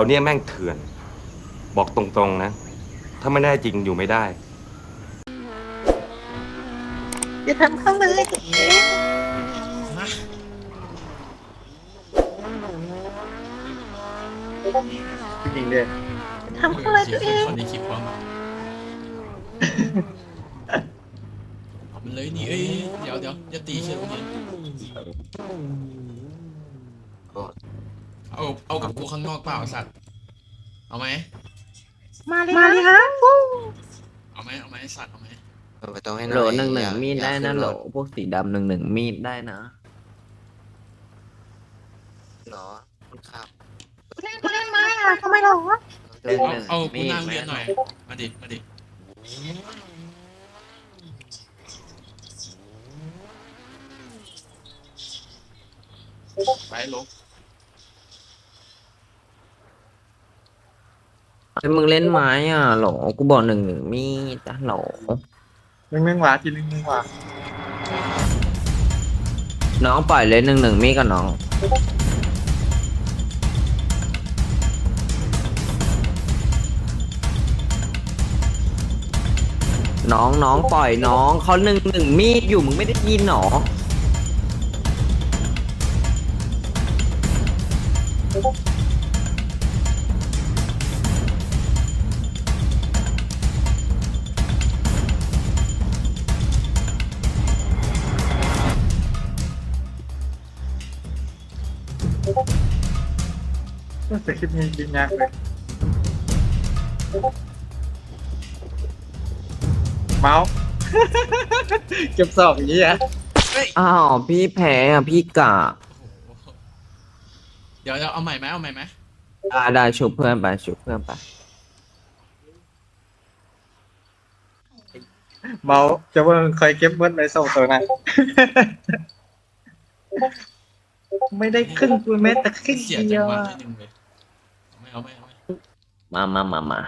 วเนี้ยแม่งเถื่อน บอกตรงๆนะ ถ้าไม่ได้จริงอยู่ไม่ได้ อย่าทำเขาเลยตัวเองฮะจริงเลยทำเขาเลยตัวเองคนในคลิปความหมายเอามันเลยนี่เอ้ยเดี๋ยวเดี๋ยวอย่าตีเชื่อตรงนี้ เอาเอากับกูข้างนอกเปล่าไอ้สัตว์ เอาไหมมาเลยมาเลยฮะฟู้เอาไหมเอาไหมไอ้สัตว์เอาไหมเปิดประตูให้หโหลน่อยหนึ่งหนึ่งอย่ามีดอย่าได้นะขึ้โหลรถพวกสีดำหนึ่งหนึ่งมีดได้นะเหรอคุณครับเล่นเล่นไม้อะทำไมหรอหนึ่งเอาหนึ่งเอากูมีดนั่งไหมเรียนหน่อย มาดิมาดิไปลบ ไอ้มึงเล่นไม้อะโหลกูบอกหนึ่งหนึ่งมีดนะโหลมึงมึงหวาทีนึงมึงหวาน้องปล่อยเลยหนึ่งหนึ่งมีดกับน้อง น้องน้องปล่อยน้องเขาหนึ่งหนึ่งมีดอยู่มึงไม่ได้ยินหรอ แต่คลิปนี้จริงยากเลยเมาส์เก็บสอบอย่างนี้อะอ้าว พี่แพ้อะ พี่กะโอ้โหเดี๋ยวเดี๋ยวเอาใหม่ไหมเอาใหม่ไหมได้ได้ชุบเพื่อนไปชุบเพื่อนไปเมาส์จะว่าเคยเก็บเบิร์ดในส่งตัวนั้นไม่ได้ครึ่งตัวเม็ดแต่ครึ่งเสียเดีจัยงวหวะอะนิดนึงเลย เอาไม่เอาไม่เอาไม่มามามามา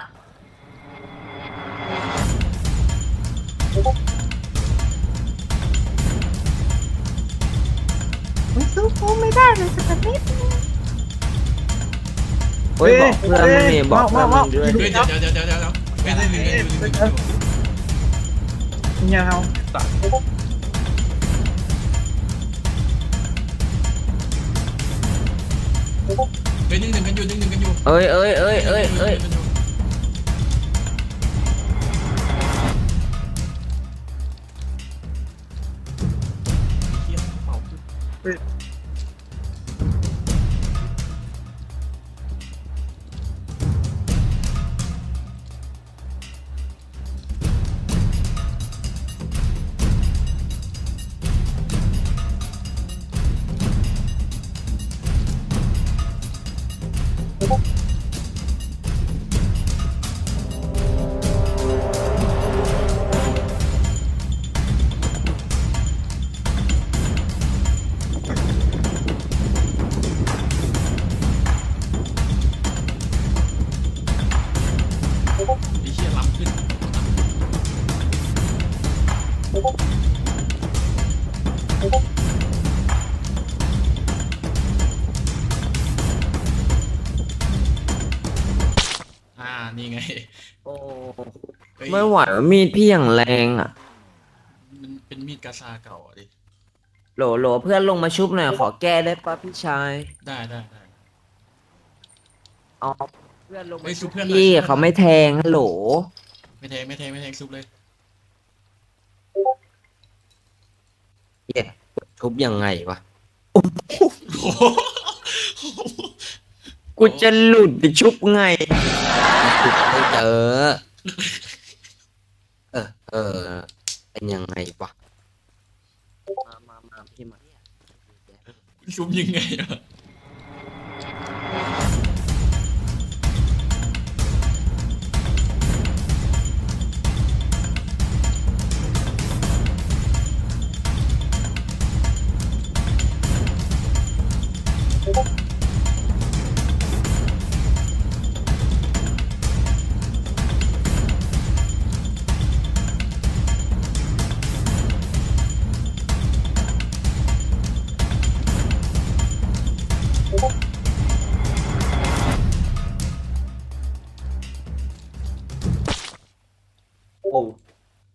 มึงสู้กูไม่ได้เลยสักนิดเฮ้ยบอกเพื่อนมึงนี่บอกเพื่อนมึงด้วยเฮ้ยเดี๋ยวเดี๋ยวเดี๋ยวเดี๋ยวเดี๋ยวเป็นหนึ่งหนึ่งหนึ่งหนึ่งหนึ่งหนึ่งเงี้ยเอาตัดเฮ้ย หนึ่งหนึ่งกันอยู่หนึ่งหนึ่งกันอยู่เอ้ยเอ้ยเอ้ยเอ้ยเอ้ยเเฮ้ยไม่ไหวว่ามีดพี่อย่างแรงอะ มันเป็นมีดกาซาเก่าอะดิ โหลโหลเพื่อนลงมาชุบหน่อยขอแก้ได้ปะพี่ชายได้ได้ได้เอาเพื่อนลงเฮ้มายชุชุบบเพื่อนหน่อยพี่ชุบเพื่อนหน่อยเขาไม่แทงฮัลโหล ไม่แทงไม่แทงไม่แทงซุปเลยเหี้ยทุบยังไงวะ โอ้โหกูจะหลุดไปชุบไงทุบไม่เจอ เออ เออ เป็นยังไงวะ มามามาพี่มา ชุบยังไงอะ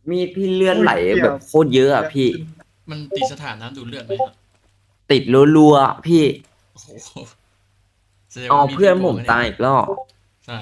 มีดพี่เลือดไหลแบบโคตรเยอะอะพี่ มันติดสถานะดูดเลือดไหมครับติดรัวๆอะพี่โอ้โหแสดงเอาว่าเพื่อนผมโกงะตายอีกรอบ ใช่